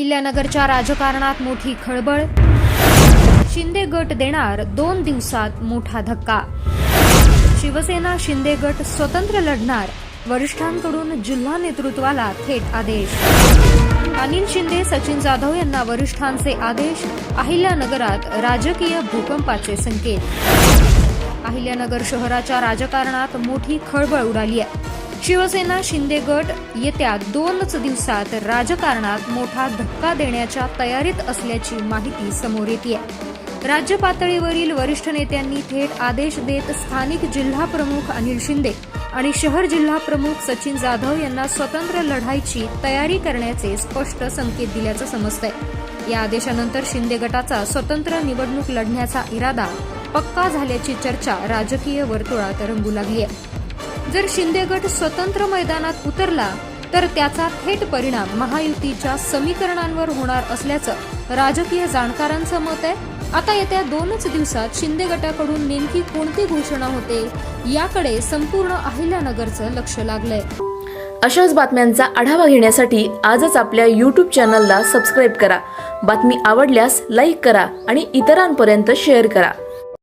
अहिल्यानगरच्या राजकारणात मोठी खळबळ. शिंदे गट देणार दोन दिवसात मोठा धक्का. शिवसेना शिंदे गट स्वतंत्र लढणार वरिष्ठांकडून जिल्हा नेतृत्वाला थेट आदेश. अनिल शिंदे सचिन जाधव यांना वरिष्ठांचे आदेश अहिल्यानगरात राजकीय भूकंपाचे संकेत. अहिल्यानगर शहराच्या राजकारणात मोठी खळबळ उडाली आहे. शिवसेना शिंदे गट येत्या दोनच दिवसात राजकारणात मोठा धक्का देण्याच्या तयारीत असल्याची माहिती समोर येते राज्य पातळीवरील वरिष्ठ नेत्यांनी थेट आदेश देत स्थानिक जिल्हा प्रमुख अनिल शिंदे आणि शहर जिल्हा प्रमुख सचिन जाधव यांना स्वतंत्र लढाईची तयारी करण्याचे स्पष्ट संकेत दिल्याचं समजतंय. या आदेशानंतर शिंदे गटाचा स्वतंत्र निवडणूक लढण्याचा इरादा पक्का झाल्याची चर्चा राजकीय वर्तुळात रंगू लागली आहे जर शिंदे गट स्वतंत्र मैदानात उतरला तर त्याचा थेट परिणाम महायुतीच्या समीकरणांवर होणार असल्याचं राजकीय जाणकारांचं मत आहे. आता येत्या दोनच दिवसात शिंदे गटाकडून नेमकी कोणती घोषणा होते याकडे संपूर्ण अहिल्यानगरचं लक्ष लागलंय. अशाच बातम्यांचा आढावा घेण्यासाठी आजच आपल्या यूट्यूब चॅनलला सबस्क्राईब करा. बातमी आवडल्यास लाईक करा आणि इतरांपर्यंत शेअर करा.